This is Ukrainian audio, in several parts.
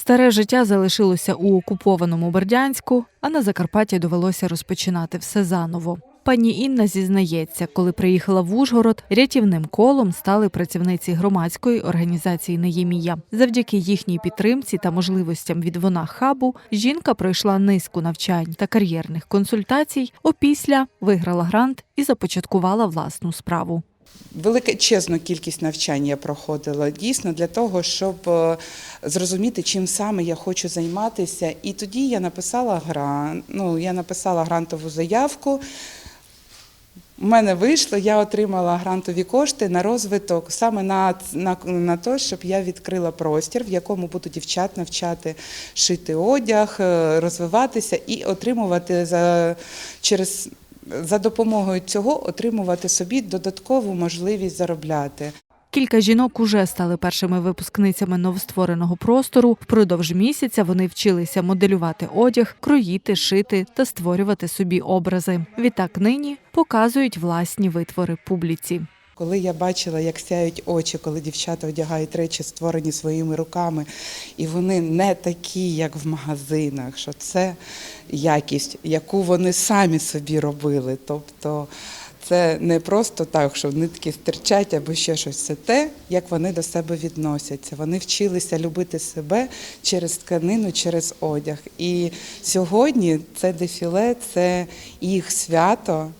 Старе життя залишилося у окупованому Бердянську, а на Закарпатті довелося розпочинати все заново. Пані Інна зізнається, коли приїхала в Ужгород, рятівним колом стали працівниці громадської організації Неємія. Завдяки їхній підтримці та можливостям від вона хабу жінка пройшла низку навчань та кар'єрних консультацій. Опісля виграла грант і започаткувала власну справу. Величезну кількість навчань я проходила дійсно для того, щоб е, зрозуміти, чим саме я хочу займатися. І тоді я написала грант, ну, я написала грантову заявку. У мене вийшло, я отримала грантові кошти на розвиток саме на, на, на те, щоб я відкрила простір, в якому буду дівчат навчати шити одяг, е, розвиватися і отримувати за через за допомогою цього отримувати собі додаткову можливість заробляти. Кілька жінок уже стали першими випускницями новоствореного простору. Впродовж місяця вони вчилися моделювати одяг, кроїти, шити та створювати собі образи. Відтак нині показують власні витвори публіці. Коли я бачила, як сяють очі, коли дівчата одягають речі, створені своїми руками, і вони не такі, як в магазинах, що це якість, яку вони самі собі робили. Тобто це не просто так, що нитки стирчать або ще щось. Це те, як вони до себе відносяться. Вони вчилися любити себе через тканину, через одяг. І сьогодні це дефіле, це їх свято,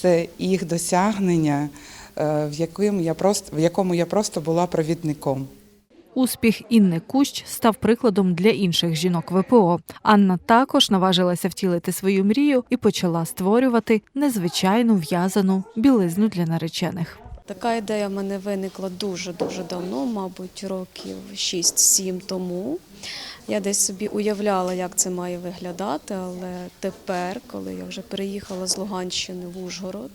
це їх досягнення в якому я просто в якому я просто була провідником. Успіх Інни Кущ став прикладом для інших жінок ВПО. Анна також наважилася втілити свою мрію і почала створювати незвичайну в'язану білизну для наречених. Така ідея в мене виникла дуже-дуже давно, мабуть, років 6-7 тому. Я десь собі уявляла, як це має виглядати, але тепер, коли я вже переїхала з Луганщини в Ужгород,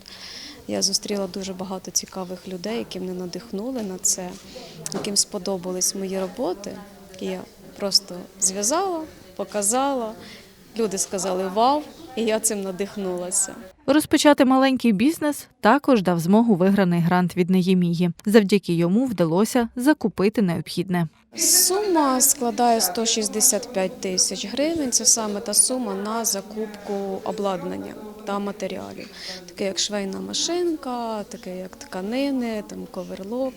я зустріла дуже багато цікавих людей, які мене надихнули на це, яким сподобались мої роботи. І я просто зв'язала, показала. Люди сказали вау, і я цим надихнулася. Розпочати маленький бізнес також дав змогу виграний грант від Неємії. Завдяки йому вдалося закупити необхідне. Сума складає 165 тисяч гривень. Це саме та сума на закупку обладнання та матеріалів, таке як швейна машинка, таке як тканини, там коверлок.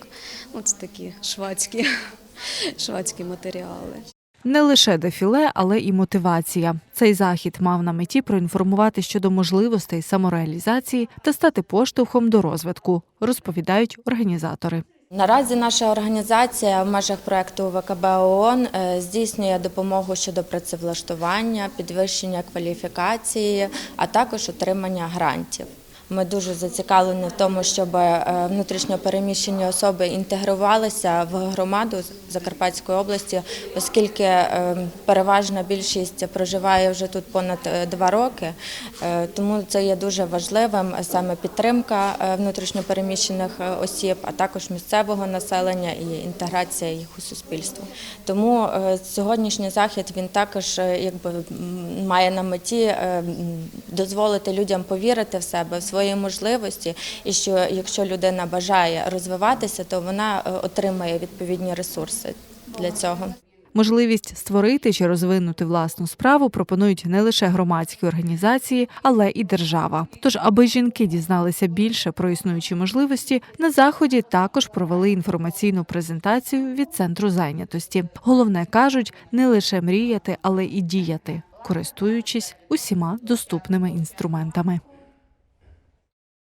Це такі швадські, швадські матеріали. Не лише дефіле, але і мотивація. Цей захід мав на меті проінформувати щодо можливостей самореалізації та стати поштовхом до розвитку, розповідають організатори. Наразі наша організація в межах проекту ВКБ ООН е, здійснює допомогу щодо працевлаштування, підвищення кваліфікації, а також отримання грантів. Ми дуже зацікавлені в тому, щоб е, внутрішньопереміщені особи інтегрувалися в громаду Закарпатської області, оскільки е, переважна більшість проживає вже тут понад е, два роки. Тому це є дуже важливим саме підтримка внутрішньопереміщених осіб, а також місцевого населення і інтеграція їх у суспільство. Тому сьогоднішній захід він також якби має на меті дозволити людям повірити в себе, в можливості, і що якщо людина бажає розвиватися, то вона е, отримає відповідні ресурси для цього. Можливість створити чи розвинути власну справу пропонують не лише громадські організації, але і держава. Тож, аби жінки дізналися більше про існуючі можливості, на заході також провели інформаційну презентацію від центру зайнятості. Головне кажуть не лише мріяти, але і діяти, користуючись усіма доступними інструментами.